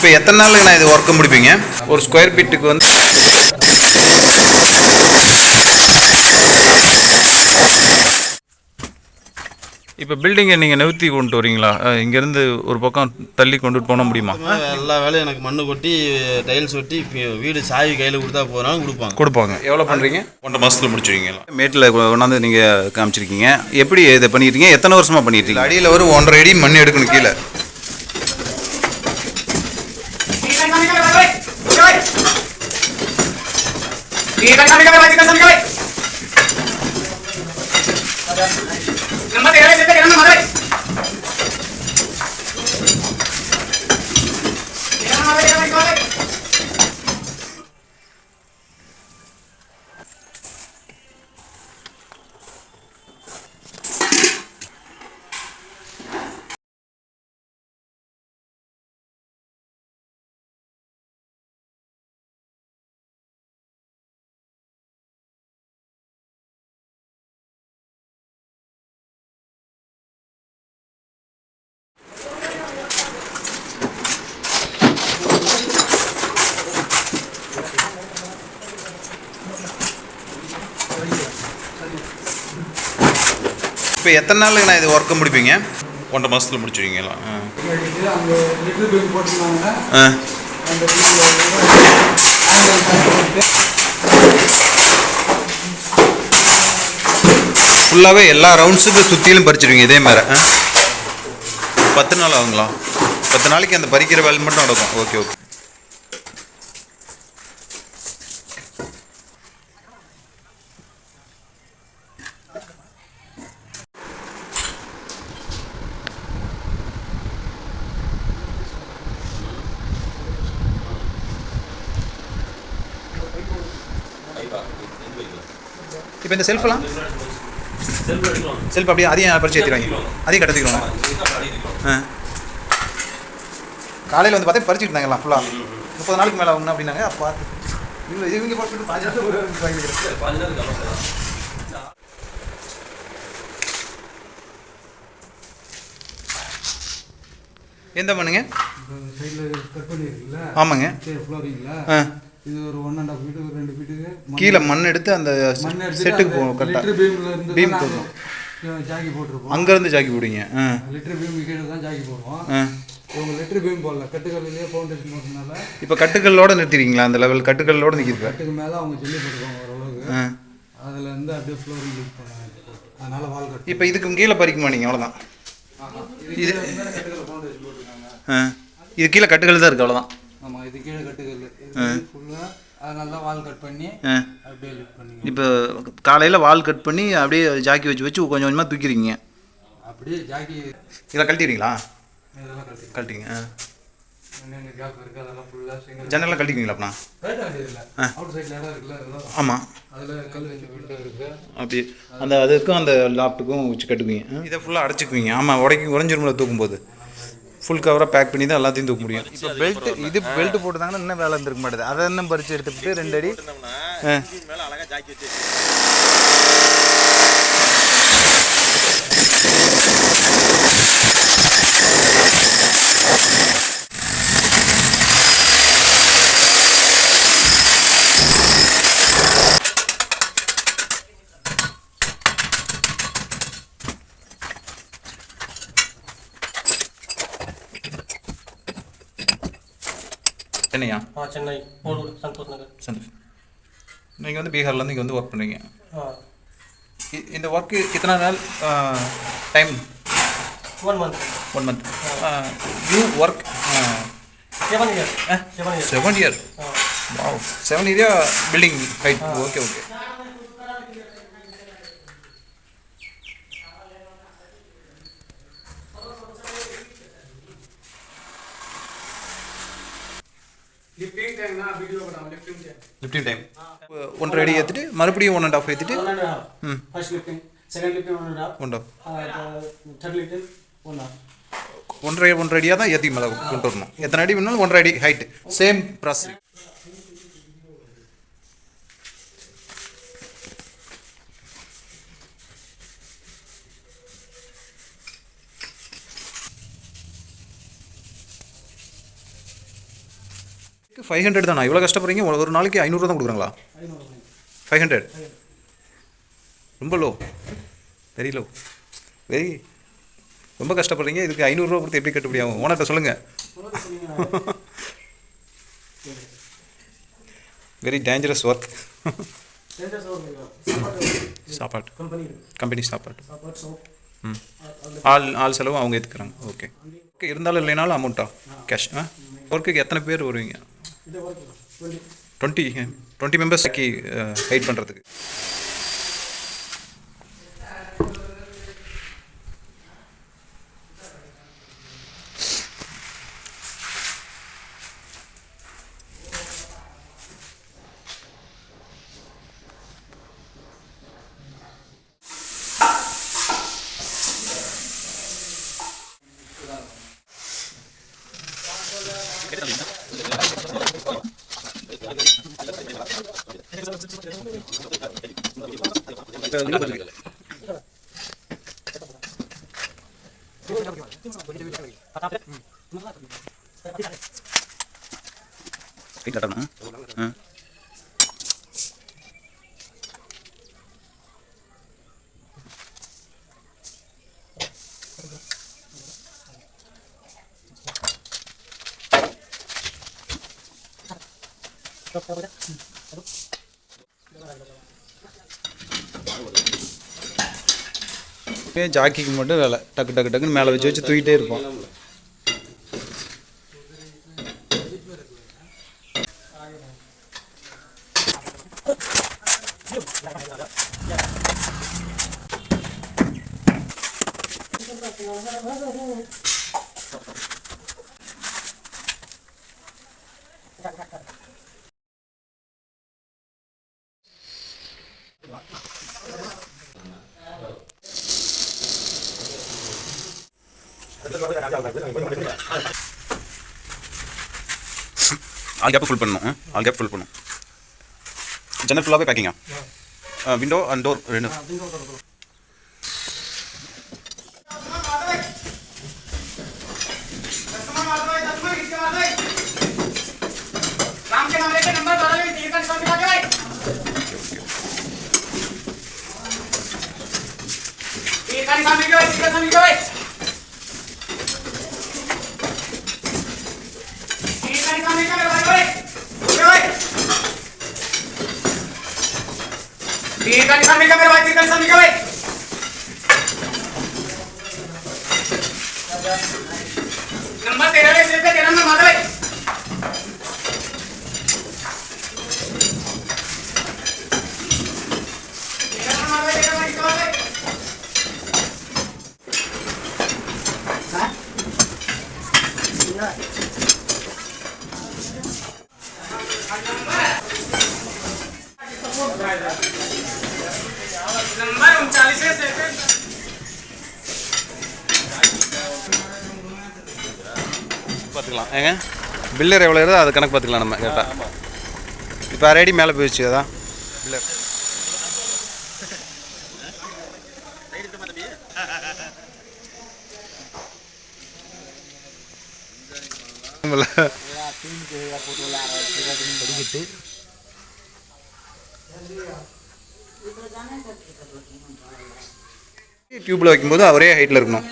இப்போ எத்தனை நாளில் நான் இது ஒர்க்கு முடிப்பீங்க? ஒரு ஸ்கொயர் ஃபீட்டுக்கு வந்து இப்போ பில்டிங்கை நீங்கள் நிறுத்தி கொண்டு வரீங்களா? இங்கேருந்து ஒரு பக்கம் தள்ளி கொண்டுட்டு போன முடியுமா? எல்லா வேலையும் எனக்கு மண்ணு கொட்டி டைல்ஸ் ஒட்டி வீடு சாவி கையில் கொடுத்தா போனாலும் கொடுப்பாங்க. கொடுப்பாங்க. எவ்வளோ பண்ணுறீங்க ஒன்றரை மாதத்தில் முடிச்சிருவீங்களா? மேட்டில் கொண்டாந்து நீங்கள் காமிச்சிருக்கீங்க. எப்படி இதை பண்ணியிருக்கீங்க எத்தனை வருஷமாக பண்ணியிருக்கீங்க அடியில் ஒரு ஒன்றரை அடி மண் எடுக்கணும் கீழே. இப்போ எத்தனை நாளில் நான் இது ஒர்க்கை முடிப்பீங்க? ஒன்றரை மாதத்தில் முடிச்சிருவீங்களா ஆ. ஆ. ஃபுல்லாகவே எல்லா ரவுண்ட்ஸுக்கும் சுற்றிலும் பறிச்சிருவீங்க இதே மாதிரி. ஆ? பத்து நாள் ஆகுங்களா? பத்து நாளைக்கு அந்த பறிக்கிற வேலை மட்டும் நடக்கும். ஓகே ஓகே இந்த செல்ஃபெல்லாம் செல்ஃப் அப்படியே அதையும் பறிச்சு ஏற்றிடுவாங்க அதையும் கட்டத்துக்கிறோம் ஆ. காலையில் வந்து பார்த்தா பறிச்சுட்டு இருந்தாங்கலாம் ஃபுல்லாக முப்பது நாளைக்கு மேலே ஆகுங்க அப்படின்னாங்க. அப்போ இவங்க இவங்க பார்த்துட்டு எந்த பண்ணுங்க ஆமாங்க. ஆ. இது ஒரு ஒன் அண்ட் ஆஃப் ஃபீட்டு ஒரு ரெண்டு ஃபீட்டுக்கு கீழே மண் எடுத்து அந்த மண் எடுத்து செட்டுக்கு போகும் கரெக்டாக பீம்ல இருந்து பீம். நாங்க ஜாக்கி போட்டிருப்போம். அங்கேருந்து ஜாக்கி போடுவீங்க. ஆ. லிட்டர் பீம் கீழே தான் ஜாக்கி போடுவோம். இவங்க லிட்டர் பீம் போடல. கட்டுக்கல்லையே ஃபவுண்டேஷன் போட்டதுனால இப்போ கட்டுக்கல்லோட நிறுத்திடுவீங்களா அந்த லெவல் கட்டுக்கல்லோட நிற்கிது கட்டுக்கு மேலே அவங்க சொல்லி போட்டுருவாங்க ஓரளவுக்கு அதுல இருந்து அப்படியே ஃப்ளோரிங் யூஸ் பண்ணுவாங்க அதனால வால் கட்டு இப்போ இதுக்கு கீழே பறிக்க மாட்டீங்க அவ்வளோதான் இது இது கீழே கட்டுக்கல் தான் இருக்குது அவ்வளோதான் ஆமாம் இது கீழே கட்டுக்கல் இது ஃபுல்லாக அது நல்லா வால் கட் பண்ணி ஆ. அப்படியே லிஃப்ட் பண்ணி இப்போ காலையில் வால் கட் பண்ணி அப்படியே ஜாக்கி வச்சு வச்சு கொஞ்சம் கொஞ்சமாக தூக்கிறீங்க அப்படியே ஜாக்கி இதை கழட்டிடுறீங்களா? இதெல்லாம் கட்டி கழட்டிங்க ஜன்னலாம் இருக்குல்ல அதெல்லாம். ஆமாம் அப்படி அந்த அதுக்கும் அந்த லாப்ட்டுக்கும் வச்சு கட்டுக்குவீங்க இதை ஃபுல்லாக அடைச்சிக்குவீங்க. ஆமாம் உடைக்கி உடஞ்சிருமில்ல தூக்கும்போது. ஃபுல் கவராக பேக் பண்ணி தான் எல்லாத்தையும் தூக்க முடியும். இப்போ பெல்ட் இது பெல்ட் போட்டுதாங்கன்னா இன்னும் வேலை இருந்திருக்க மாட்டேது. அதை இன்னும் பறித்து எடுத்துக்கிட்டு ரெண்டு அடி. அழகாக சென்னையா? ஆ சென்னை. சந்தோஷ் நகர். நீங்கள் வந்து பீகார்லேருந்து இங்கே வந்து ஒர்க் பண்ணுறீங்க இந்த ஒர்க்கு எத்தனை நாள் time one month one month you work seven year seven year seven year seven year building height okay okay lifting time ஒன்றரை அடி ஏற்றிட்டு மறுபடியும் ஒன் அண்ட் ஆஃப் ஏற்றிட்டு ம். ஒன்றரை ஒன்றரை அடியாக தான் ஏற்றி மேலே கொண்டு வரணும். எத்தனை அடி வேணாலும் ஒன்றரை அடி height same process five hundred தானா? இவ்வளோ கஷ்டப்படுறீங்க? ஒரு நாளைக்கு ஐநூறுரூவா தான் கொடுக்குறாங்களா? ஃபைவ் ஹண்ட்ரட் ரொம்ப லோ வெரி லோ வெரி ரொம்ப கஷ்டப்படுறீங்க. இதுக்கு ஐநூறுரூவா கொடுத்து எப்படி கட்டுப்படியாகும் ஓனர்கிட்ட சொல்லுங்கள் வெரி டேஞ்சரஸ் ஒர்க் சாப்பாடு. கம்பெனி சாப்பாடு. ம். ஆள் ஆள் செலவும் அவங்க ஏற்றுக்கிறாங்க ஓகே ஓகே இருந்தாலும் இல்லைனாலும் அமௌண்ட்டா கேஷ் ஒர்க்குக்கு எத்தனை பேர் வருவீங்க? டுவெண்ட்டி டுவெண்ட்டி மெம்பர்ஸ்க்கு ஹைட் பண்ணுறதுக்கு ഇതിനെ കുറിച്ച് ചെറിയ ஜாக்கிக்கு மட்டும் வேலை. டக்கு டக்கு டக்குன்னு மேலே வச்சு வச்சு தூக்கிட்டே இருப்போம். ஆல் கேப் ஃபுல் பண்ணணும் ஆல் கேப் ஃபுல் பண்ணணும் ஜன்னல் ஃபுல்லாகவே பேக்கிங்கா விண்டோ அண்ட் டோர் ரெண்டு तीरकन सामने नंबर तेरह ले सेव कर माता பில்லர் எவ்வளோ இருந்தோ அது கணக்கு பார்த்துக்கலாம் நம்ம கேட்டால் இப்போ அரை அடி மேலே போயிடுச்சு அதான் பில்லர். டியூப்பில் வைக்கும்போது அவரே ஹைட்டில் இருக்கணும்.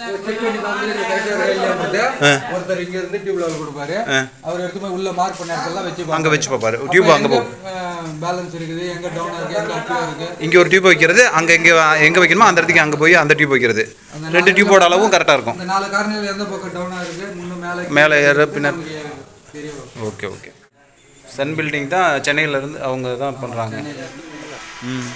ஒருத்தர் இங்க இருந்து டியூப்ல கொடுப்பாரு. அவர் எடுத்து போய் உள்ள மார்க் பண்ண இடத்துல வச்சு அங்கே வச்சு பார்ப்பாரு. டியூப் அங்கே போகும் பேலன்ஸ் இருக்குது எங்க டவுன் இருக்கு எங்க அப்ல இருக்கு? இங்கே ஒரு டியூப் வைக்கிறது அங்கே எங்கே எங்கே வைக்கணுமோ அந்த இடத்துக்கு அங்கே போய் அந்த டியூப் வைக்கிறது. ரெண்டு டியூப்போட அளவும் கரெக்டாக இருக்கும். நாலு காரணிகள் எந்த பக்கம் டவுனா இருக்கு முன்ன மேல மேலே ஏற வரும். Okay okay. சன் பில்டிங் தான் சென்னையில இருந்து அவங்க தான் பண்ணுறாங்க ம்.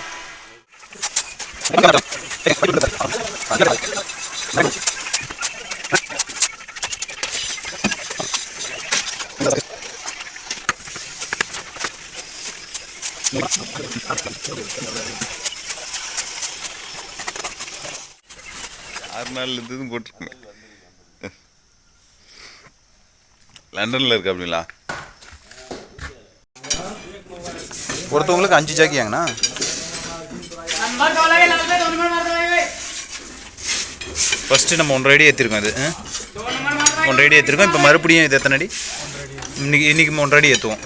ஆறு நாள் இருந்ததும் போட்டிருக்கேன் லண்டனில் இருக்கு அப்படிங்களா? ஒருத்தவங்களுக்கு அஞ்சு ஜாக்கியாங்கண்ணா ஃபஸ்ட்டு நம்ம ஒன்றரை அடி ஏற்றிருக்கோம் அது ஒன்றரை அடி ஏற்றிருக்கோம் இப்போ மறுபடியும் இது எத்தனை அடி? இன்றைக்கி இன்றைக்கி ஒன்றரை அடி ஏற்றுவோம்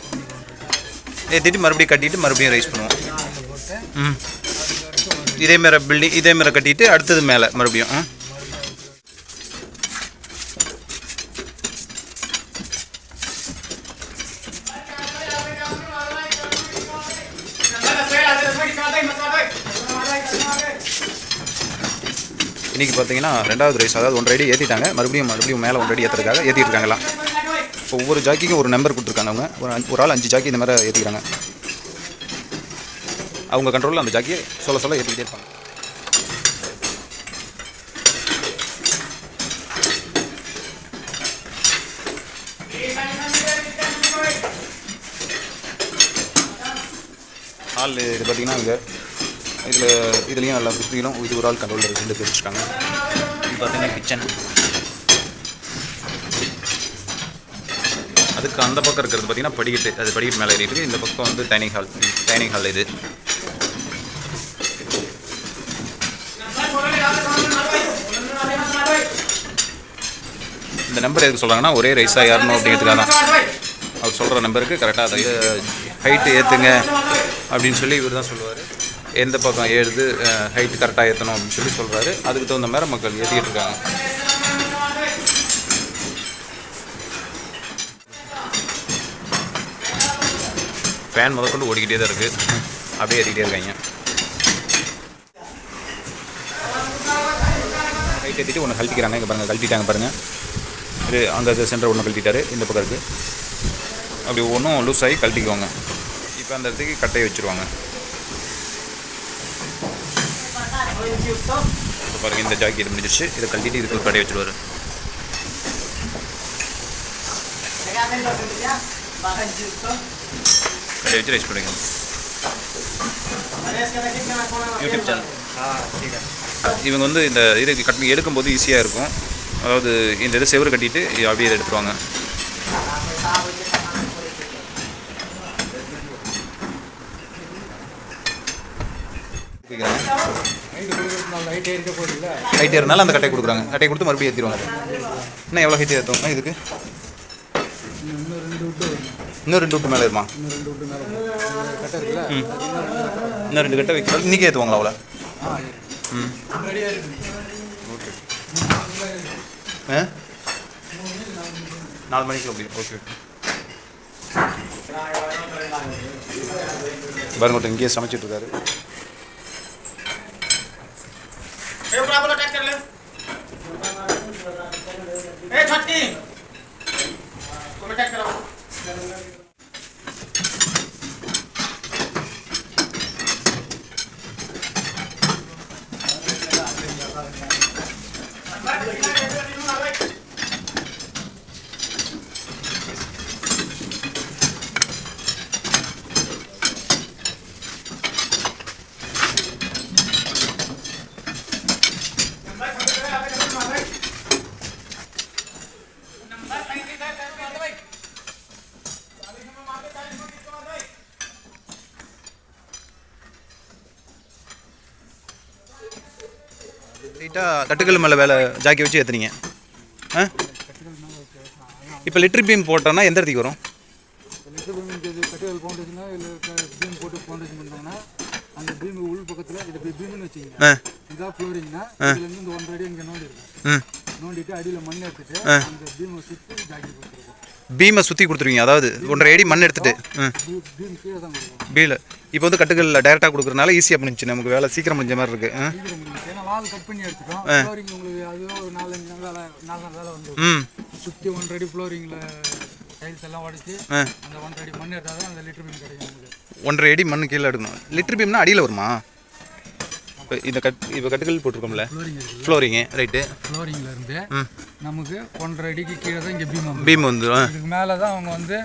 ஏற்றிட்டு மறுபடியும் கட்டிட்டு மறுபடியும் ரைஸ் பண்ணுவோம். ம். இதேமாரி பில்டிங் இதேமாரி கட்டிட்டு அடுத்தது மேலே மறுபடியும் ஆ? இன்றைக்கி பார்த்தீங்கன்னா ரெண்டாவது ரைஸ் அதாவது ஒன்றரை அடி ஏற்றிட்டாங்க மறுபடியும் மறுபடியும் மேலே ஒன்றரை அடி ஏற்றுறதுக்காக ஏற்றிட்டு இப்போ ஒவ்வொரு ஜாக்கிக்கும் ஒரு நம்பர் கொடுத்துருக்காங்க அவங்க. ஒரு ஒரு ஆள் அஞ்சு ஜாக்கி இந்த மாதிரி ஏற்றிக்கிறாங்க அவங்க கண்ட்ரோலில் அந்த ஜாக்கியை சொல்ல சொல்ல ஏற்றிக்கிட்டே இருப்பாங்க. ஆள் இது பார்த்தீங்கன்னா இங்கே இதில் இதுலேயும் எல்லா சுற்றிலும் இது ஒரு ஆள் கண்ட்ரோலில் ரெண்டு பேர் வச்சுருக்காங்க இது பார்த்தீங்கன்னா கிச்சன் அதுக்கு அந்த பக்கம் இருக்கிறது பார்த்தீங்கன்னா படிக்கட்டு. அது படிக்கட்டு மேலே ஏறிட்டு இந்த பக்கம் வந்து டைனிங் ஹால் டைனிங் ஹால் இது. இந்த நம்பர் எதுக்கு சொல்கிறாங்கன்னா ஒரே ரைஸாக ஏறணும் அப்படிங்கிறதுக்காக தான். அவர் சொல்கிற நம்பருக்கு கரெக்டாக அதை ஹைட்டு ஏற்றுங்க அப்படின்னு சொல்லி இவர் தான் சொல்லுவார். எந்த பக்கம் ஏறுது ஹைட்டு கரெக்டாக ஏற்றணும் அப்படின்னு சொல்லி சொல்கிறாரு அதுக்கு தகுந்த மாதிரி மக்கள் ஏற்றிக்கிட்டு இருக்காங்க. ஃபேன் முதற்கொண்டு ஓடிக்கிட்டே தான் இருக்குது அப்படியே ஏற்றிக்கிட்டே இருக்காங்க. ஹைட் ஏற்றிட்டு ஒன்று கழட்டிக்கிறாங்க. இங்கே பாருங்கள் கழட்டிட்டாங்க பாருங்கள் இது அங்கே சென்டர் ஒன்று கழட்டிட்டாரு. இந்த பக்கம் இருக்குது அப்படி ஒன்றும் லூஸ் ஆகி கழட்டிக்குவாங்க. இப்போ அந்த இடத்துக்கு கட்டையை வச்சுருவாங்க. இப்போ பாருங்கள் இந்த ஜாக்கெட் முடிஞ்சிருச்சு. இதை கழட்டிட்டு இதுக்கு ஒரு கடை வச்சுருவாரு கடையை வச்சு ரைஸ் பண்ணிக்கணும் யூடியூப் சேனல் இவங்க வந்து இந்த இது கட்டி எடுக்கும்போது ஈஸியாக இருக்கும். அதாவது இந்த இது செவரு கட்டிட்டு அப்படியே இதை எடுத்துருவாங்க. ஹைட் ஏறினாலும் அந்த கட்டை கொடுக்குறாங்க. கட்டை கொடுத்து மறுபடியும் ஏற்றிடுவாங்க இன்னும் எவ்வளோ ஹைட் ஏற்றும் இதுக்கு? இன்னும் ரெண்டு விட்டு மேலே இருமா இன்னும் ரெண்டு கட்டை வைக்க இன்றைக்கே ஏற்றுவாங்களா அவ்வளோ ம். இருக்கு. ஆ? நாலு மணிக்கு அப்படி. ஓகே பாருங்க இங்கேயே சமைச்சிட்டு இருக்காரு. ए पूरा बोलो टैग कर ले। ए छटकी। तुम्हें टैग कराओ தட்டுக்கல் மேலே வேலை ஜாக்கி வச்சு ஏற்றுனீங்க ஆ? இப்போ லிட்டர் பீம் போட்டோன்னா எந்த இடத்துக்கு வரும்? லிட்டர் பீம் இது கட்டியல் ஃபவுண்டேஷனா இல்லை பீம் போட்டு ஃபவுண்டேஷன் பண்ணுறாங்கன்னா அந்த பீம் உள் பக்கத்தில் இது பீம்னு வச்சுக்கோங்க ஆ. இதான் ஃப்ளோரிங்னா இதுலேருந்து இந்த ஒன்றரை அடி இங்கே நோண்டி இருக்கும் நோண்டிட்டு அடியில் மண் எடுத்துட்டு அந்த பீமை சுற்றி ஜாக்கி கொடுத்துருக்கோம் பீமை சுற்றி கொடுத்துருவீங்க. அதாவது ஒன்றரை அடி மண் எடுத்துட்டு. பீல. இப்போ வந்து கட்டுக்கல்ல டைரெக்டாக கொடுக்குறதுனால ஈஸியாக முடிஞ்சு நமக்கு வேலை சீக்கிரம் முடிஞ்ச மாதிரி ம். சுற்றி ஒன்றரை அடி ஃப்ளோரிங்கில் டைல்ஸ் எல்லாம் உடச்சி ஆ. அந்த ஒன்றரை அடி மண் எடுத்தால் தான் அந்த லிட்டர் பீம் கிடைக்கும் நமக்கு ஒன்றரை அடி மண் கீழே எடுக்கணும். லிட்டர் பீம்னா அடியில் வருமா? இப்போ இந்த கட் இப்போ கட்டுக்கல் போட்டிருக்கோம்ல. ஃப்ளோரிங்கு ரைட்டு ஃப்ளோரிங்கில் இருந்து நமக்கு ஒன்றரை அடிக்கு கீழே தான் இங்கே பீம் பீம் வந்து ஆ. இதுக்கு மேலே தான் அவங்க வந்து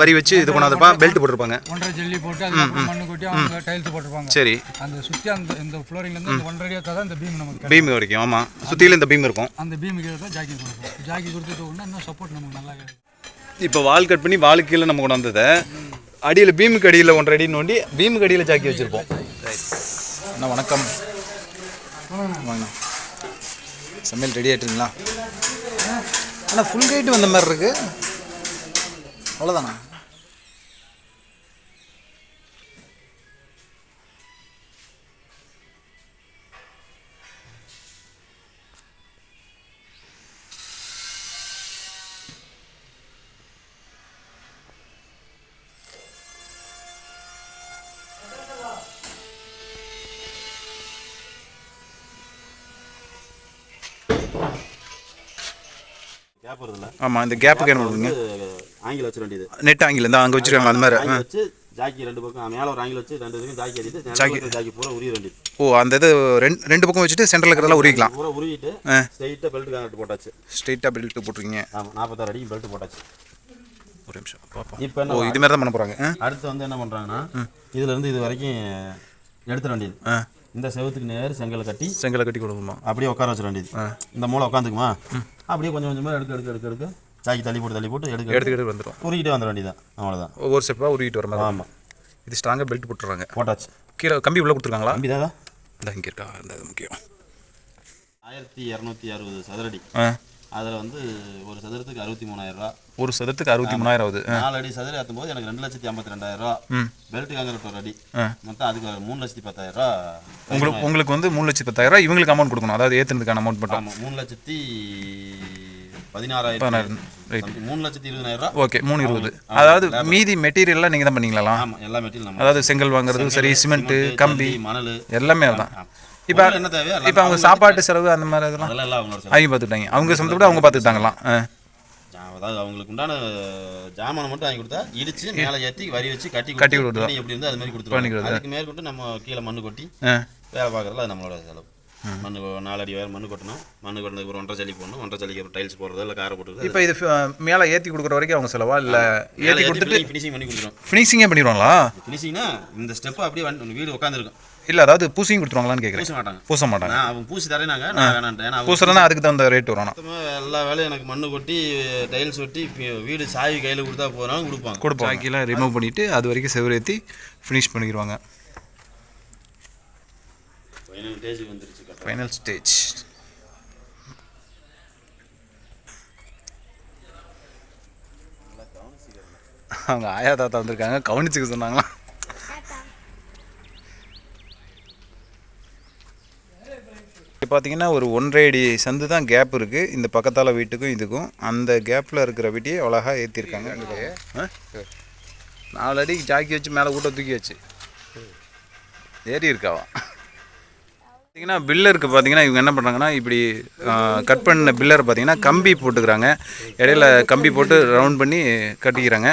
வரி வச்சு இது பண்ணாதப்பா பெல்ட் போட்டிருப்பாங்க. ஒன்றரை ஜல்லி போட்டு அதுக்கப்புறம் மண்ணு கொட்டி அவங்க டைல்ஸ் போட்டிருப்பாங்க. சரி. அந்த சுற்றி அந்த இந்த ஃப்ளோரிங்லேருந்து இந்த ஒன்றரை அடி எடுத்தால் தான் இந்த பீம் நமக்கு. பீம் வரைக்கும் ஆமாம் சுற்றிலும் இந்த பீம் இருக்கும். அந்த பீம் கீழே தான் ஜாக்கி கொடுப்போம். ஜாக்கி கொடுத்துட்டு இன்னும் சப்போர்ட் நமக்கு நல்லா கிடைக்கும். இப்போ வால் கட் பண்ணி வாலுக்கு கீழே நம்ம கொண்டு வந்ததை அடியில் பீமுக்கு அடியில் ஒன்றரை அடி நோண்டி பீமுக்கு அடியில் ஜாக்கி வச்சுருப்போம். அண்ணா வணக்கம். வாங்கண்ணா. சமையல் ரெடி ஆகிட்டுங்களா அண்ணா ஃபுல் கைட்டு வந்த மாதிரி இருக்குது அவ்வளோதாண்ணா ஆமாம் இந்த கேப்புக்கு என்ன பண்ணுவீங்க ஆங்கில வச்சிட வேண்டியது. நெட் ஆங்கில இருந்தால் அங்கே வச்சுருக்காங்க அந்த மாதிரி. வச்சு ஜாக்கி ரெண்டு பக்கம் மேலே ஒரு ஆங்கில வச்சு ரெண்டு இதுக்கும் ஜாக்கி அடிட்டு ஜாக்கி. ஜாக்கி பூரா உரிய வேண்டியது ஓ அந்த இது ரெண்டு ரெண்டு பக்கம் வச்சுட்டு சென்டரில் இருக்கிறதெல்லாம் உரிக்கலாம் பூரா உருவிட்டு ஆ. ஸ்ட்ரைட்டாக பெல்ட் காங்கிட்டு போட்டாச்சு. ஸ்ட்ரெயிட்டாக பெல்ட் போட்டிருக்கீங்க. ஆமாம் நாற்பத்தாறு அடிக்கு பெல்ட் போட்டாச்சு. ஒரு நிமிஷம் பார்ப்போம் இப்போ என்ன இது மாதிரி தான் பண்ண போகிறாங்க அடுத்து வந்து என்ன பண்ணுறாங்கன்னா இதுல இருந்து இது வரைக்கும் எடுத்துட வேண்டியது. இந்த செவத்துக்கு நேர் செங்கலை கட்டி செங்கலை கட்டி கொடுக்கணுமா? அப்படியே உட்கார வச்சிட வேண்டியது. இந்த மூளை உட்காந்துக்குமா? அப்படியே கொஞ்சம் கொஞ்சமாக எடுக்க எடுக்க எடுக்க எடுக்க. ஜாக்கி தள்ளி போட்டு தள்ளி போட்டு எடுக்க எடுக்க. எடுத்துக்கிட்டு வந்துடும் உருகிட்டே வந்துட வேண்டியதான் அவ்வளோதான் ஒவ்வொரு ஸ்டெப்பாக உருவிட்டு வர மாதிரி. ஆமாம் இது ஸ்ட்ராங்காக பெல்ட் போட்டுறாங்க. போட்டாச்சு. கீழே கம்பி உள்ளே கொடுத்துருக்காங்களா? தாதா இந்த இங்கே இருக்கா இந்த முக்கியம். ஆயிரத்தி இரநூத்தி அறுபது சதுரடி. ஆ. அதில் வந்து ஒரு சதுரத்துக்கு அறுபத்தி மூணாயிரம் ரூபா. ஒரு சதுரத்துக்கு அறுபத்தி மூணாயிரம் ஆகுது. நாலு அடி சதுரம் ஏற்றும் போது எனக்கு ரெண்டு லட்சத்தி ஐம்பத்தி ரெண்டாயிரம் ரூபா. பெல்ட் காங்கிரட் ஒரு அடி. மொத்தம் அதுக்கு மூணு லட்சத்தி பத்தாயிரம் ரூபா. உங்களுக்கு உங்களுக்கு வந்து மூணு லட்சத்தி பத்தாயிரம் இவங்களுக்கு அமௌண்ட் கொடுக்கணும். அதாவது ஏற்றுனதுக்கான அமௌண்ட் மட்டும். மூணு லட்சத்தி பதினாறாயிரத்தி பதினாயிரம். மூணு லட்சத்தி இருபதாயிரம் ரூபா. ஓகே மூணு இருபது. அதாவது. மீதி மெட்டீரியல்லாம் நீங்கள் தான் பண்ணீங்களா மெட்டீரியல் அதாவது செங்கல் வாங்குறது சரி சிமெண்ட்டு கம்பி மணல். எல்லாமே தான். இப்போ இப்போ அவங்க சாப்பாட்டு செலவு அந்த மாதிரி செலவு. அவங்க பார்த்துக்கிட்டாங்க அவங்க சொந்த விட அவங்க பார்த்துக்கிட்டாங்களாம் அதாவது அவங்களுக்கு உண்டான ஜாமானை மட்டும் வாங்கி கொடுத்தா இடிச்சு மேலே ஏற்றி வரி வச்சு கட்டி கட்டி கொடுத்து, எப்படி இருந்து அது மாதிரி பண்ணி கொடுத்துருவாங்க கொடுத்தா. அதுக்கு மேற்கொண்டு நம்ம கீழே மண்ணு கொட்டி வேலை பார்க்குறதுல அது நம்மளோட செலவு. மண்ணு கொ- நாலு அடி வேறு மண்ணு கொட்டணும். மண்ணு கொட்டினதுக்கு ஒரு ஒன்றரை சளி போடணும். ஒன்றரை சளிக்கு ஒரு டைல்ஸ் போடுறது இல்லை காரை போட்டுறது இப்போ இது மேலே ஏற்றி கொடுக்குற வரைக்கும் அவங்க செலவா? இல்லை ஏற்றி கொடுத்துட்டு ஃபினிஷிங் பண்ணி கொடுத்துரும். ஃபினிஷிங்கே பண்ணிடுவாங்களா? ஃபினிஷிங்னா இந்த ஸ்டெப் அப்படியே வீடு உட்காந்துருக்கும் இல்லை அதாவது பூசியும் கொடுத்துருவாங்களான்னு கேட்குறேன் பூச மாட்டாங்க. பூச மாட்டாங்க. நான் அவங்க பூசி தரேனாங்க நான் அவங்க பூசுறதுனா அதுக்கு தகுந்த ரேட் மொத்தமா எல்லா வேலையும் எனக்கு மண்ணு கொட்டி டைல்ஸ் ஒட்டி வீடு சாவி கையில் கொடுத்தா போனாலும் கொடுப்பாங்க. கொடுப்போம் பாக்கிலாம் ரிமூவ் பண்ணிவிட்டு அது வரைக்கும் செவரேற்றி ஃபினிஷ் பண்ணிடுவாங்க. ஃபைனல் ஸ்டேஜுக்கு வந்துருச்சு ஃபைனல் ஸ்டேஜ் அவங்க ஆயா தாத்தா வந்திருக்காங்க. கவனிச்சுக்க சொன்னாங்களா பார்த்தீங்கன்னா ஒரு ஒன்றரை அடி சந்து தான் கேப் இருக்குது இந்த பக்கத்தால் வீட்டுக்கும் இதுக்கும். அந்த கேப்பில் இருக்கிற வீட்டையே அழகாக ஏற்றிருக்காங்க? நாலு அடி ஜாக்கி வச்சு மேலே ஊட்ட தூக்கி வச்சு ஏறி இருக்காவா பார்த்தீங்கன்னா பில்லருக்கு பார்த்தீங்கன்னா இவங்க என்ன பண்ணுறாங்கன்னா இப்படி கட் பண்ண பில்லர் பார்த்தீங்கன்னா கம்பி போட்டுக்கிறாங்க. இடையில கம்பி போட்டு ரவுண்ட் பண்ணி கட்டிக்கிறாங்க.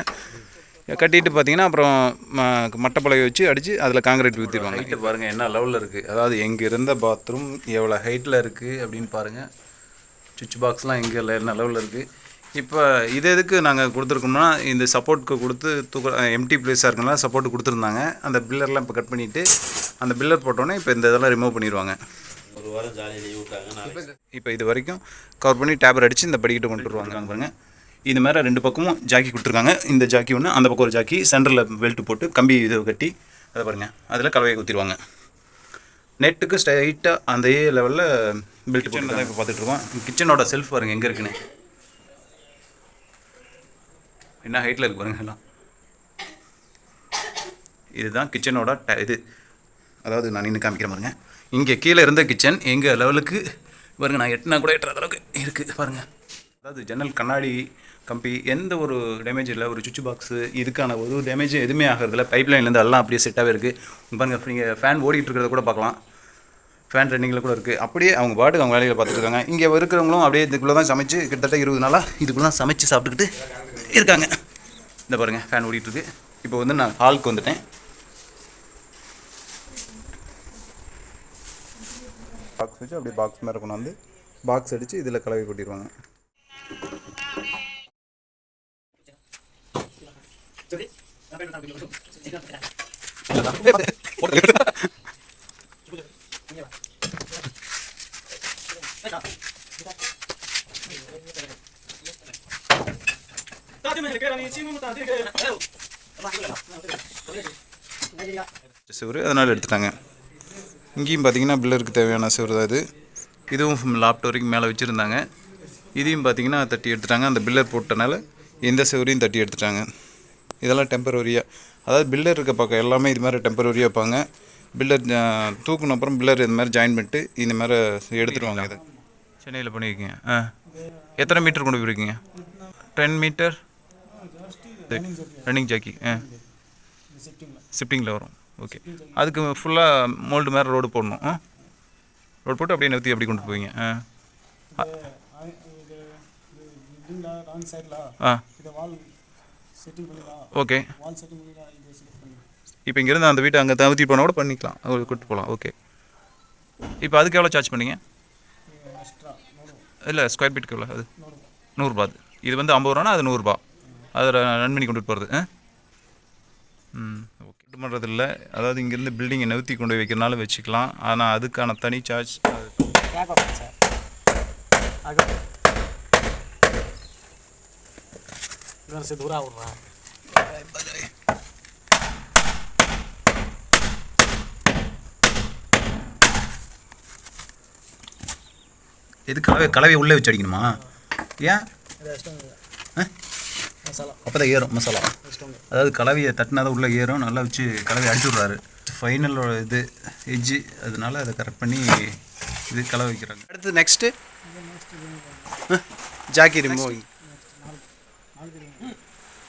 கட்டிட்டு பார்த்தீங்கன்னா அப்புறம் ம- மட்டைப்பலகை வச்சு அடித்து அதில் காங்கிரீட் ஊற்றிடுவாங்க ஹைட்டு பாருங்கள் என்ன லெவலில் இருக்குது அதாவது எங்கே இருந்த பாத்ரூம் எவ்வளோ ஹைட்டில் இருக்குது அப்படின்னு பாருங்கள் சுவிட்ச் பாக்ஸ்லாம் எங்கே என்ன லெவலில் இருக்குது இப்போ இது எதுக்கு நாங்கள் கொடுத்துருக்கோம்னா இந்த சப்போர்ட்க்கு கொடுத்து தூக்க எம்டி பிளேஸாக இருக்கலாம் சப்போர்ட் கொடுத்துருந்தாங்க. அந்த பில்லர்லாம் இப்போ கட் பண்ணிவிட்டு அந்த பில்லர் போட்டோன்னே இப்போ இந்த இதெல்லாம் ரிமூவ் பண்ணிடுவாங்க. ஒரு வாரம் ஜாலியாக இப்போ இது வரைக்கும் கவர் பண்ணி டேபர் அடித்து இந்த படிக்கிட்டு கொண்டு வருவாங்க பாருங்க. இது மாதிரி ரெண்டு பக்கமும் ஜாக்கி கொடுத்துருக்காங்க. இந்த ஜாக்கி ஒன்று அந்த பக்கம் ஒரு ஜாக்கி சென்டரில் பெல்ட் போட்டு கம்பி இது கட்டி அதை பாருங்கள் அதில் கலவையை குத்திடுவாங்க. நெட்டுக்கு ஸ்ட்ரைட்டாக அந்த ஏ லெவலில் பெல்ட் போட்டு தான் இப்போ பார்த்துட்டு இருக்கோம். கிச்சனோட செல்ஃப் பாருங்க எங்கே இருக்குன்னு. என்ன ஹைட்டில் இருக்கு பாருங்க எல்லாம். இதுதான் கிச்சனோட ட- இது. அதாவது நான் நின்று காமிக்கிற பாருங்க. இங்கே கீழே இருந்த கிச்சன் எங்கள் லெவலுக்கு பாருங்க நான் எட்டினா கூட எட்டுற அளவுக்கு இருக்குது பாருங்க. அதாவது ஜன்னல் கண்ணாடி கம்பி எந்த ஒரு டேமேஜ் இல்லை ஒரு சுவிட்ச் பாக்ஸு இதுக்கான ஒரு டேமேஜும் எதுவுமே ஆகிறதில்ல. பைப் லைன்லேருந்து எல்லாம் அப்படியே செட்டாகவே இருக்குது பாருங்க நீங்கள் ஃபேன் ஓடிட்டு இருக்கிறத கூட பார்க்கலாம். ஃபேன் ரன்னிங்கில் கூட இருக்குது அப்படியே அவங்க பாட்டுக்கு அவங்க வேலையில் பார்த்துட்டு இருக்காங்க. இங்கே இருக்கிறவங்களும் அப்படியே இதுக்குள்ளே தான் சமைச்சு கிட்டத்தட்ட இருபது நாளாக இதுக்குள்ளே தான் சமைச்சு சாப்பிட்டுக்கிட்டு இருக்காங்க. இந்த பாருங்கள் ஃபேன் ஓடிட்டுருக்கு இப்போ வந்து நான் ஹாலுக்கு வந்துட்டேன். பாக்ஸ் வச்சு அப்படியே பாக்ஸ் மேலே கொண்டு வந்து பாக்ஸ் அடித்து இதில் கலவை கொட்டிடுவாங்க. சிவரு அதனால் எடுத்துட்டாங்க. இங்கேயும் பார்த்தீங்கன்னா பில்லருக்கு தேவையான செவரு தான் இது. இதுவும் லாப்ட் வரைக்கும் மேலே வச்சுருந்தாங்க. இதையும் பார்த்தீங்கன்னா தட்டி எடுத்துட்டாங்க. அந்த பில்லர் போட்டனால எந்த சிவரையும் தட்டி எடுத்துட்டாங்க. இதெல்லாம் டெம்பரவரியாக அதாவது பில்லர் இருக்க பக்கம் எல்லாமே இது மாதிரி டெம்பரவரியாக வைப்பாங்க பில்லர் தூக்குன அப்புறம் பில்லர் இது மாதிரி ஜாயின் பண்ணிட்டு இந்த மாதிரி எடுத்துருவாங்க இதை சென்னையில் பண்ணியிருக்கீங்க ஆ எத்தனை மீட்டர் கொண்டு போயிருக்கீங்க டென் மீட்டர் ரன்னிங் ஜாக்கி ஆ ஷிஃப்டிங்கில் வரும் ஓகே அதுக்கு ஃபுல்லாக மோல்டு மாதிரி ரோடு போடணும் ஆ ரோடு போட்டு அப்படியே நிறுத்தி அப்படி கொண்டு போவீங்க ஆ ஆ இதை வால் செட்டிங் பண்ணிடலாம் ஓகே இப்போ இங்கேருந்து அந்த வீட்டை அங்கே தவிர்த்தி போனால் கூட பண்ணிக்கலாம். கூட்டு போகலாம் ஓகே இப்போ அதுக்கு எவ்வளோ சார்ஜ் பண்ணீங்க? இல்லை ஸ்கொயர் ஃபீட்டுக்கு எவ்வளோ அது நூறுரூபா அது இது வந்து ஐம்பது ரூபானா அது நூறுரூபா அதை ரன் பண்ணி கொண்டுட்டு போகிறது ம் ஓகே பண்ணுறது இல்லை. அதாவது இங்கேருந்து பில்டிங்கை நிறுத்தி கொண்டு போய் வைக்கிறனால வச்சுக்கலாம். ஆனால் அதுக்கான தனி சார்ஜ் ಯಾಕೆ इधर से धुरा उड़ रहा கலவை உள்ளே வச்சு அடிக்கணுமா? ஏன்? அப்போ தான் ஏறும் மசாலா. அதாவது கலவையை தட்டினா உள்ளே ஏறும் நல்லா வச்சு கலவையை அடிச்சு விட்றாரு. ஃபைனலோட இது எஜ்ஜு அதனால அதை கரெக்ட் பண்ணி இது கலவை வைக்கிறாங்க. அடுத்து நெக்ஸ்ட்டு ஜாக்கி ரிமூவிங்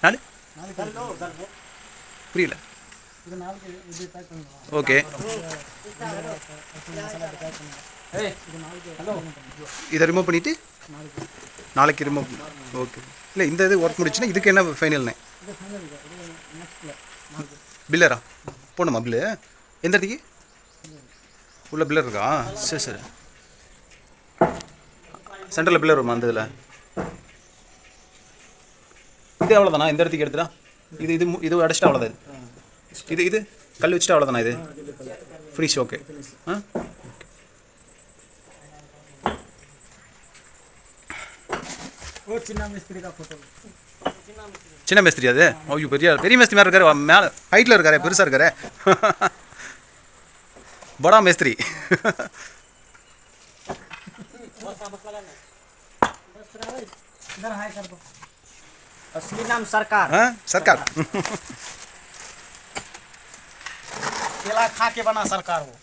நாலு? புரியல. ஓகே. இதை ரிமூவ் பண்ணிவிட்டு நாளைக்கு ரிமூவ் ஓகே. இல்லை இந்த இது ஒர்க் முடிச்சுன்னா இதுக்கு என்ன ஃபைனல்னே பில்லரா போகணுமா பில்லு எந்த இடத்துக்கு? உள்ளே பில்லர் இருக்கா? சரி சரி. சென்டரில் பில்லர் வருமா அந்த இதில்? இது அவ்வளோதானா இந்த இடத்துக்கு எடுத்துடா. இது இது இது அடிச்சிட்டு அவ்வளோதான் இது. இது கல் வச்சுட்டு அவ்வளோதானா இது? ஃப்ரீ ஷோக்கு ஆ? சின்ன மேஸ்திரி அது ஐயோ பெரிய பெரிய மேஸ்திரி மாதிரி இருக்காரு. மேலே ஹைட்டில் இருக்காரு பெருசாக இருக்காரு. படா மேஸ்திரி. इधर हाय असली नाम सरकार ஆ சர்க்கார் केला खा के बना सरकार वो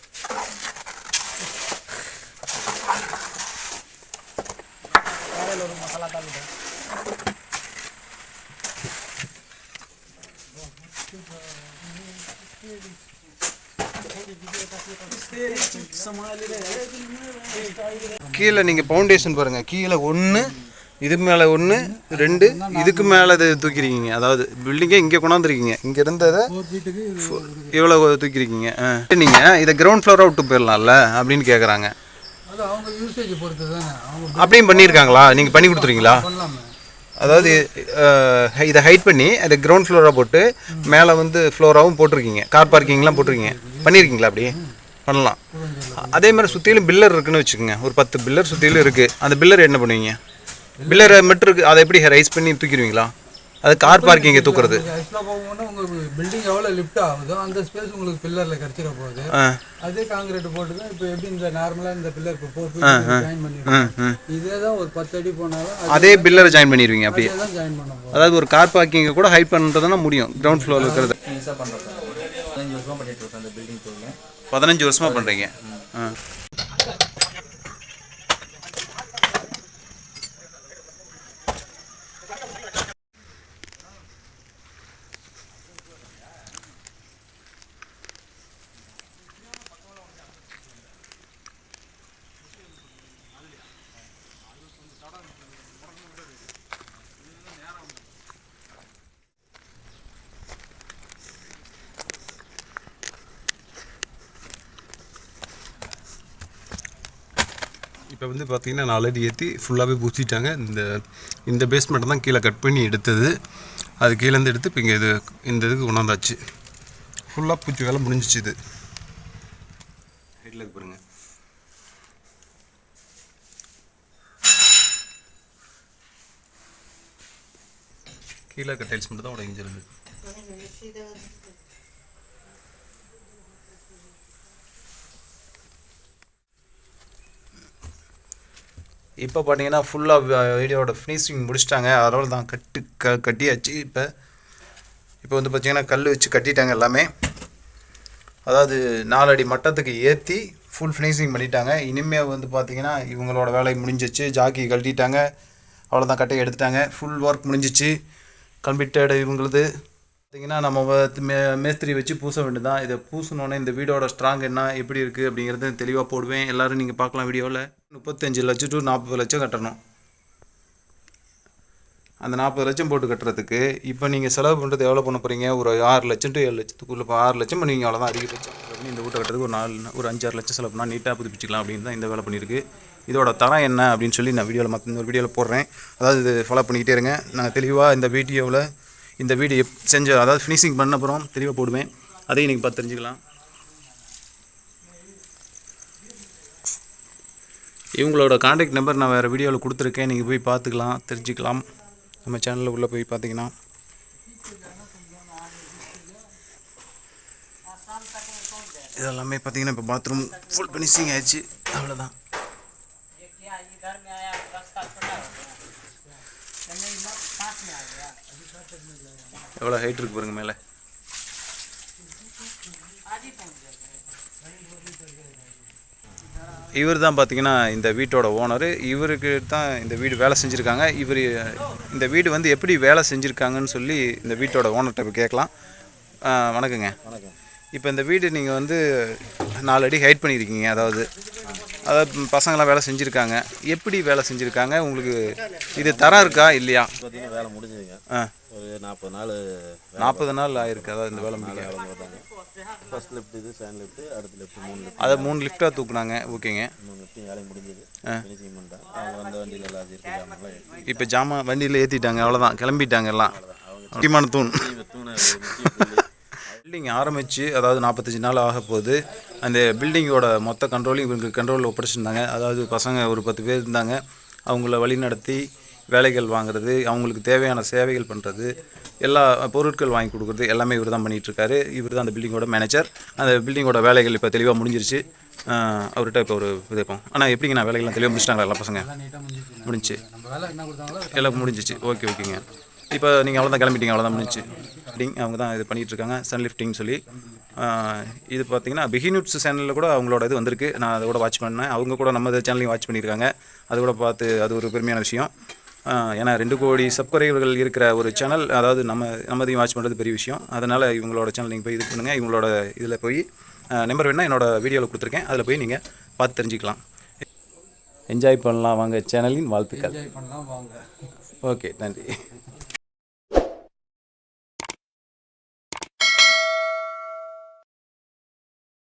सारे लोग मसाला डाल दो கீழே நீங்கள் ஃபவுண்டேஷன் பாருங்கள் கீழே ஒன்று இது மேலே ஒன்று ரெண்டு இதுக்கு மேலே இது தூக்கிருக்கீங்க அதாவது பில்டிங்கே இங்கே கொண்டாந்துருக்கீங்க. இங்கே இருந்ததை இவ்வளோ தூக்கிருக்கீங்க ஆ. நீங்கள் இதை கிரவுண்ட் ஃப்ளோராக விட்டு போயிடலாம்ல அப்படின்னு கேட்குறாங்க அப்படியும் பண்ணியிருக்காங்களா? நீங்கள் பண்ணி கொடுத்துருவீங்களா அதாவது இதை ஹைட் பண்ணி அதை கிரவுண்ட் ஃப்ளோராக போட்டு மேலே வந்து ஃப்ளோராகவும் போட்டிருக்கீங்க. கார் பார்க்கிங்லாம் போட்டிருக்கீங்க. பண்ணியிருக்கீங்களா அப்படி? பண்ணலாம். அதே மாதிரி சுற்றிலும் பில்லர் இருக்குன்னு வச்சுக்கோங்க. ஒரு பத்து பில்லர் சுற்றிலும் இருக்குது அந்த பில்லர் என்ன பண்ணுவீங்க? பில்லர் மட்டும் இருக்குது அதை எப்படி ரைஸ் பண்ணி தூக்கிடுவீங்களா? அது கார் பார்க்கிங்கை தூக்குறது. ஆக்சுவலாக உங்களுக்கு பில்டிங் எவ்வளோ லிஃப்ட் ஆகுதோ அந்த ஸ்பேஸ் உங்களுக்கு பில்லரில் கிடச்சிட போகுது. அதே காங்கிரீட் போட்டு தான் இப்போ எப்படி இந்த நார்மலாக இந்த பில்லர் இப்போ ஃபீட் ஜாயின் பண்ணிடுவோம் இதே தான் ஒரு பத்து அடி போனாலும் அதே பில்லரை ஜாயின் பண்ணிடுவீங்க அப்படியே. தான் ஜாயின் பண்ண போகிறோம் அதாவது ஒரு கார் பார்க்கிங்கை கூட ஹைட் பண்ணுறதுனா முடியும். கிரவுண்ட் ஃப்ளோரில் இருக்கிறது. பதினஞ்சு வருஷமாக பண்ணுறீங்க ஆ இப்போ வந்து பார்த்தீங்கன்னா ஏற்றி ஃபுல்லாகவே பூச்சிட்டாங்க இந்த இந்த பேஸ்மெண்ட்டை தான் கீழே கட் பண்ணி எடுத்தது. அது கீழேருந்து எடுத்து இப்போ இங்கே இது இந்த இதுக்கு கொண்டாந்தாச்சு. ஃபுல்லாக பூச்சி வேலை முடிஞ்சிச்சு இது. ஹெட்லுக்கு பாருங்கள் பாருங்க. கீழே இருக்க டைல்ஸ் மட்டும் தான் உடஞ்சிருந்து இப்போ பார்த்தீங்கன்னா ஃபுல்லாக வீடியோட ஃபினிஷிங் முடிச்சிட்டாங்க. அதனால தான் கட்டு க கட்டியாச்சு. இப்போ இப்போ வந்து பார்த்தீங்கன்னா கல் வச்சு கட்டிட்டாங்க எல்லாமே. அதாவது நாலடி மட்டத்துக்கு ஏற்றி ஃபுல் ஃபினிஷிங் பண்ணிட்டாங்க. இனிமேல் வந்து பார்த்தீங்கன்னா இவங்களோட வேலை முடிஞ்சிச்சு. ஜாக்கி கழட்டிட்டாங்க. அவ்வளோதான் கட்டையை எடுத்துட்டாங்க. ஃபுல் ஒர்க் முடிஞ்சிச்சு. கம்ப்ளீட்டட் இவங்களது. பார்த்தீங்கன்னா நம்ம வ- மே மேஸ்திரி வச்சு பூச வேண்டியதான் இதை பூசினோன்னே இந்த வீடோட ஸ்ட்ராங் என்ன எப்படி இருக்குது அப்படிங்கிறது தெளிவாக போடுவேன். எல்லோரும் நீங்கள் பார்க்கலாம் வீடியோவில் முப்பத்தஞ்சு லட்சம் டு நாற்பது லட்சம் கட்டணும். அந்த நாற்பது லட்சம் போட்டு கட்டுறதுக்கு இப்போ நீங்கள் செலவு பண்ணுறது எவ்வளோ பண்ண போகிறீங்க ஒரு ஆறு லட்சம் டு ஏழு லட்சத்துக்குள்ள இப்போ ஆறு லட்சம் நீங்கள் அவ்வளோதான் அதிகபட்சம் செலவு இந்த வீட்டை கட்டுறதுக்கு ஒரு நாலு ஒரு அஞ்சாறு லட்சம் செலவு பண்ணால் நீட்டாக புதுப்பிச்சிக்கலாம் அப்படின்னு தான் இந்த வேலை பண்ணியிருக்கு. இதோட தரம் என்ன அப்படின்னு சொல்லி நான் வீடியோவில் மற்ற ஒரு வீடியோவில் போடுறேன். அதாவது இது ஃபாலோ பண்ணிக்கிட்டே இருங்க. நான் தெளிவாக இந்த வீடியோவில் இந்த வீடு எப் செஞ்ச அதாவது ஃபினிஷிங் பண்ண அப்புறம் தெளிவாக போடுவேன். அதையும் நீங்கள் பார்த்து தெரிஞ்சுக்கலாம். இவங்களோட காண்டாக்ட் நம்பர் நான் வேறு வீடியோவில் கொடுத்துருக்கேன். நீங்கள் போய் பார்த்துக்கலாம் தெரிஞ்சுக்கலாம். நம்ம சேனலில் உள்ளே போய் பார்த்தீங்கன்னா. இதெல்லாமே பார்த்தீங்கன்னா இப்போ பாத்ரூம் ஃபுல் ஃபினிஷிங் ஆயிடுச்சு. அவ்வளோதான் எவ்வளோ ஹைட் இருக்கு பாருங்க மேலே? இவர் தான் பார்த்தீங்கன்னா இந்த வீட்டோட ஓனர் இவருக்கு தான் இந்த வீடு வேலை செஞ்சுருக்காங்க. இவர் இந்த வீடு வந்து எப்படி வேலை செஞ்சுருக்காங்கன்னு சொல்லி இந்த வீட்டோட ஓனர்கிட்ட கேட்கலாம். வணக்கங்க. வணக்கம். இப்போ இந்த வீடு நீங்கள் வந்து நாலு அடி ஹைட் பண்ணியிருக்கீங்க அதாவது. அதாவது பசங்களாம் வேலை செஞ்சுருக்காங்க. எப்படி வேலை செஞ்சுருக்காங்க? உங்களுக்கு இது தரம் இருக்கா? இல்லையா? வேலை முடிஞ்சுதுங்க. ஆ. ஒரு நாற்பது நாள் நாற்பது நாள் ஆயிருக்கு அதாவது இந்த வேலை முடிக்க. ஃபர்ஸ்ட் லெஃப்ட் இது செகண்ட் லெஃப்ட் அடுத்த லெஃப்ட் மூணு லெஃப்ட் அதை மூணு லிஃப்டாக தூக்குனாங்க ஓகேங்க. மூணு லெஃப்ட்டும் வேலை முடிஞ்சது. ஃபினிஷிங் பண்ணிட்டாங்க அவங்க வந்த வண்டியில் எல்லாம் இருக்கு இப்போ ஜாமான் வண்டியில் ஏற்றிட்டாங்க அவ்வளோதான் கிளம்பிட்டாங்க எல்லாம். முக்கியமான தூண். பில்டிங் ஆரம்பித்து அதாவது நாற்பத்தஞ்சு நாள் ஆக போகுது. அந்த பில்டிங்கோட மொத்த கண்ட்ரோலையும் இவங்க கண்ட்ரோலில் ஒப்படைச்சிருந்தாங்க அதாவது பசங்க ஒரு பத்து பேர் இருந்தாங்க. அவங்கள வழி நடத்தி வேலைகள் வாங்குறது அவங்களுக்கு தேவையான சேவைகள் பண்ணுறது எல்லா பொருட்கள் வாங்கி கொடுக்குறது எல்லாமே இவர் தான் பண்ணிகிட்ருக்காரு இவர் தான் அந்த பில்டிங்கோட மேனேஜர் அந்த பில்டிங்கோட வேலைகள் இப்போ தெளிவாக முடிஞ்சிருச்சு. அவர்கிட்ட இப்போ ஒரு இது ஆனால் எப்படிங்க நான் வேலைகள்லாம் தெளிவாக முடிச்சிட்டாங்களா எல்லா பசங்க? முடிஞ்சு எல்லாம் முடிஞ்சிச்சு. ஓகே ஓகேங்க. இப்போ நீங்கள் அவ்வளோதான் கிளம்பிட்டீங்க அவ்வளோதான் முடிஞ்சிச்சு. லிஃப்டிங் அவங்க தான் இது பண்ணிகிட்டு இருக்காங்க. சன் லிஃப்டிங் சொல்லி. இது பார்த்தீங்கன்னா பிகினியூட்ஸ் சேனலில் கூட அவங்களோட இது வந்திருக்கு. நான் அதை கூட வாட்ச் பண்ணேன். அவங்க கூட நம்ம சேனலையும் வாட்ச் பண்ணியிருக்காங்க. அது கூட பார்த்து அது ஒரு பெருமையான விஷயம். ஏன்னா ரெண்டு கோடி சப்ஸ்கிரைபர்கள் இருக்கிற ஒரு சேனல் அதாவது நம்ம நம்மதையும் வாட்ச் பண்ணுறது பெரிய விஷயம். அதனால் இவங்களோட சேனல் நீங்கள் போய் இது பண்ணுங்கள் இவங்களோட இதில் போய் நம்பர் வேணால் என்னோட வீடியோவில் கொடுத்துருக்கேன். அதில் போய் நீங்கள் பார்த்து தெரிஞ்சுக்கலாம். என்ஜாய் பண்ணலாம் வாங்க சேனலின் வாழ்த்துக்கள். ஓகே நன்றி.